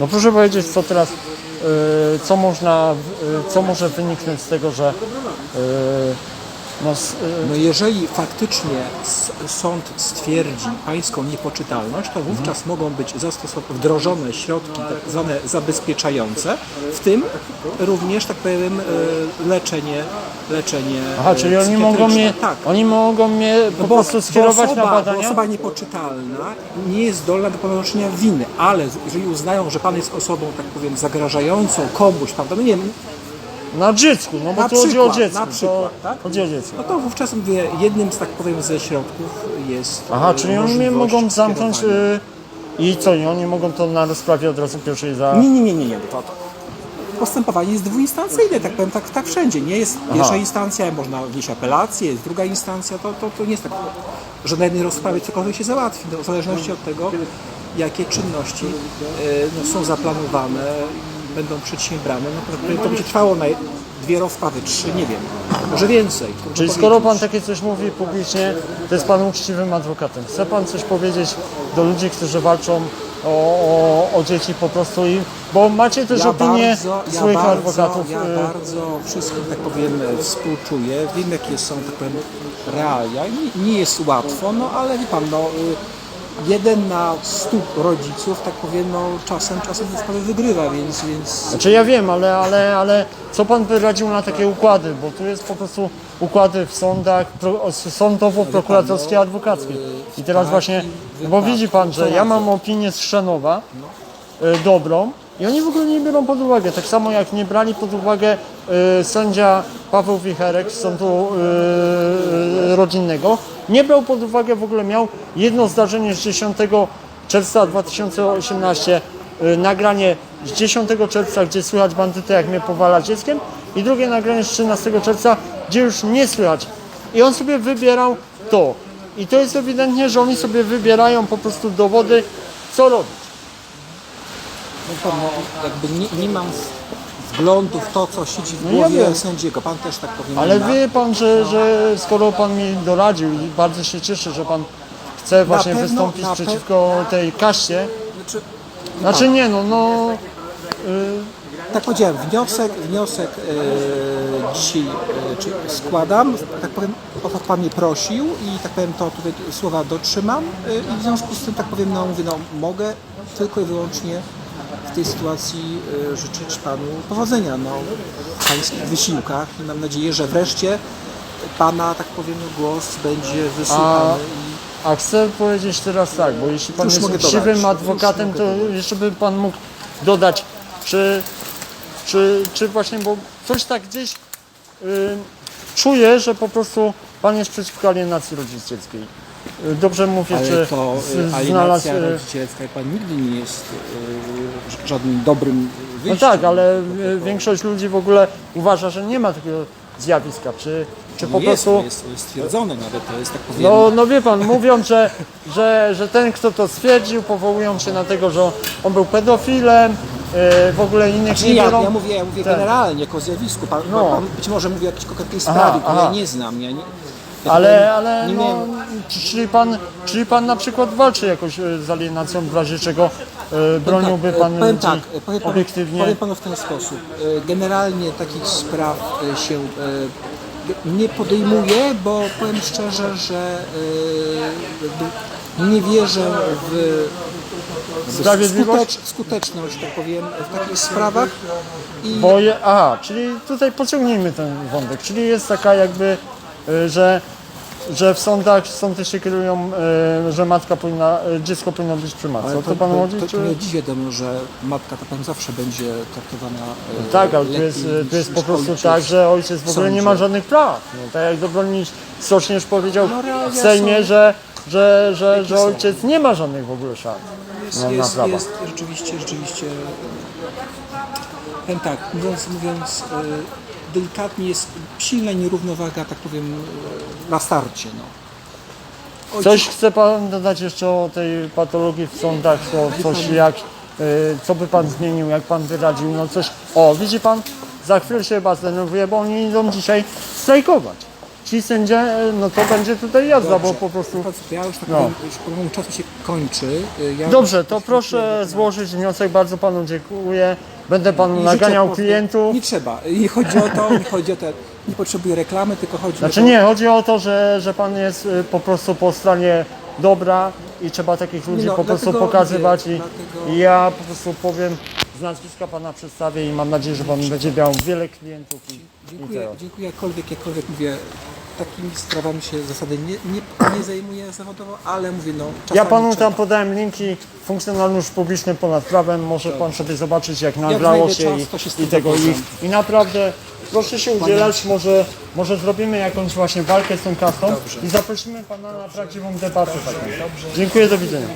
No proszę powiedzieć, co teraz, y, co można, y, co może wyniknąć z tego, że no, No jeżeli faktycznie sąd stwierdzi pańską niepoczytalność, to wówczas mogą być zastosowane, wdrożone środki tak zwane zabezpieczające, w tym również, tak powiem, e, leczenie, leczenie aha, czyli oni mogą mnie, Tak. oni mogą mnie po No bo, prostu skierować osoba, na bo badania? osoba niepoczytalna nie jest zdolna do ponoszenia winy, ale jeżeli uznają, że pan jest osobą, tak powiem, zagrażającą komuś, prawda, no nie wiem, Na dziecku, no bo Na tu chodzi o przykład, dziecko. na przykład, to tak? Chodzi o dziecko. no to wówczas mówię, jednym z tak powiem ze środków jest Aha, e, czyli oni mnie możliwość mogą zamknąć y, i co, i oni mogą to na rozprawie od razu pierwszej za... Nie, nie, nie, nie, nie. To, to. Postępowanie jest dwuinstancyjne, tak powiem, tak, tak wszędzie. Nie jest pierwsza Aha. instancja, można wnieść apelację, jest druga instancja, to, to, to nie jest tak, że na jednej rozprawie cokolwiek się załatwi, no, w zależności od tego, jakie czynności e, no, są zaplanowane, będą przedsiębrane. No, to, to będzie trwało na dwie rozprawy, trzy, nie wiem, może więcej. Czyli skoro pan takie coś mówi publicznie, to jest pan uczciwym adwokatem. Chce pan coś powiedzieć do ludzi, którzy walczą o, o, o dzieci po prostu i... Bo macie też opinię bardzo, ja swoich bardzo, adwokatów. Ja y, bardzo wszystkim, tak powiem, współczuję. Wiem, jakie są, tak powiem, realia. Nie, nie jest łatwo, no ale wie pan, no, y, jeden na stu rodziców, tak powiem, no, czasem, czasem sprawy wygrywa, więc, więc Znaczy ja wiem, ale, ale, ale co pan by radził na takie układy? Bo tu jest po prostu układy w sądach, pro, sądowo-prokuratorskie, adwokackie. I teraz tak, właśnie, bo widzi pan, że ja mam opinię z Szanowa, y, dobrą, i oni w ogóle nie biorą pod uwagę. Tak samo jak nie brali pod uwagę y, sędzia Paweł Wicherek z sądu y, rodzinnego, nie brał pod uwagę, w ogóle miał jedno zdarzenie z 10 czerwca 2018, y, nagranie z 10 czerwca, gdzie słychać bandytę, jak mnie powala dzieckiem i drugie nagranie z 13 czerwca, gdzie już nie słychać. I on sobie wybierał to. I to jest ewidentnie, że oni sobie wybierają po prostu dowody, co robić. no, no, jakby nie, nie mam wglądu w to, co siedzi w No ja głowie wiem. sędziego. Pan też tak powiem Ale wie pan, że, że skoro pan mi doradził i bardzo się cieszę, że pan chce właśnie pewno- wystąpić na pe- przeciwko tej kaście. Znaczy, Znaczy nie no, no Tak powiedziałem, wniosek, wniosek e, dzisiaj e, czy składam, tak powiem, o to Pan mnie prosił i tak powiem, to tutaj słowa dotrzymam e, i w związku z tym, tak powiem, no mówię, no mogę tylko i wyłącznie tej sytuacji e, życzyć Panu powodzenia no, w Pańskich wysiłkach. I mam nadzieję, że wreszcie Pana, tak powiem, głos będzie wysłuchany i a chcę powiedzieć teraz tak, bo jeśli pan jest uczciwym adwokatem, to jeszcze by pan mógł dodać, czy, czy, czy właśnie, bo coś tak gdzieś y, czuję, że po prostu pan jest przeciwko alienacji rodzicielskiej. Dobrze mówię, Ale czy to z- e, znalazł... alienacja y, rodzicielska Pan nigdy nie jest e, ż- żadnym dobrym No wyjściem. tak, ale y, większość ludzi w ogóle uważa, że nie ma takiego zjawiska. Czy, czy po No jest, prostu. to jest, stwierdzone nawet, to jest tak powiem. No, no wie pan, mówią, że, że, że ten, kto to stwierdził, powołują się na tego, że on był pedofilem, y, w ogóle innych Znaczy, nie ja, biorą. ja mówię, ja mówię Tak. generalnie, jako zjawisku. Pan, No. pan być może mówi o jakiejś konkretnej sprawie, której aha. ja nie znam. Ja nie, Ale, ale no, czyli, pan, czyli pan na przykład walczy jakoś y, z alienacją, w razie czego y, broniłby tak, pan powiem ludzi tak, powiem panu, obiektywnie. powiem panu w ten sposób. E, Generalnie takich spraw e, się e, nie podejmuję, bo powiem szczerze, że e, jakby nie wierzę w Sprawiedliwość? skutecz, skuteczność, tak powiem, w takich sprawach. I Bo je, aha, czyli tutaj pociągnijmy ten wątek. Czyli jest taka jakby, y, że, że w sądach sądy się kierują, y, że matka powinna, y, dziecko powinno być przy matce. O to panu chodzi? to, Czy... to nie dziś wiadomo, że matka ta pan zawsze będzie traktowana e, Tak, ale tu lepiej jest, niż- tu jest po prostu ojciec tak, że ojciec w ogóle nie ma sądzie. żadnych praw. No, tak jak Dobronisz Sośnierz powiedział No, realia w Sejmie, są- że, że, że, że są? ojciec nie ma żadnych w ogóle szans Jest, na, na jest, prawa. jest rzeczywiście, rzeczywiście. Powiem tak, mówiąc, mówiąc e, delikatnie, jest silna nierównowaga, tak powiem, e, na starcie. No. Ojciec- Coś chce Pan dodać jeszcze o tej patologii w sądach, co, coś jak, y, co by Pan zmienił, jak Pan wyradził, no coś, o widzi Pan, za chwilę się chyba zdenerwuje, bo oni idą dzisiaj strajkować. Ci sędzia, no to będzie tutaj jazda, bo po prostu... Ja już tak No. powiem, już czasu się kończy. Ja Dobrze, to proszę złożyć wniosek, bardzo panu dziękuję. Będę panu I naganiał klientów. Nie trzeba. Nie chodzi o to, nie chodzi o to, nie potrzebuję reklamy, tylko chodzi Znaczy o to, nie, chodzi o to, że, że pan jest y, po prostu po stronie dobra i trzeba takich ludzi no, po prostu pokazywać mówię, i, dlatego- i ja po prostu powiem z nazwiska pana przedstawię i mam nadzieję, że pan będzie miał wiele klientów i, i Dziękuję, tyle. dziękuję jakkolwiek, jakkolwiek mówię, takimi sprawami się w zasadzie nie, nie, nie zajmuję zawodowo, ale mówię, no czasami Ja panu trzeba. tam podałem linki, funkcjonalność publiczny ponad prawem, może pan sobie zobaczyć jak nagrało znajdę się czas, to się z i, tym i tego i, i naprawdę proszę się udzielać, może, może zrobimy jakąś właśnie walkę z tą kastą i zaprosimy pana na prawdziwą debatę taką. Dziękuję, do widzenia.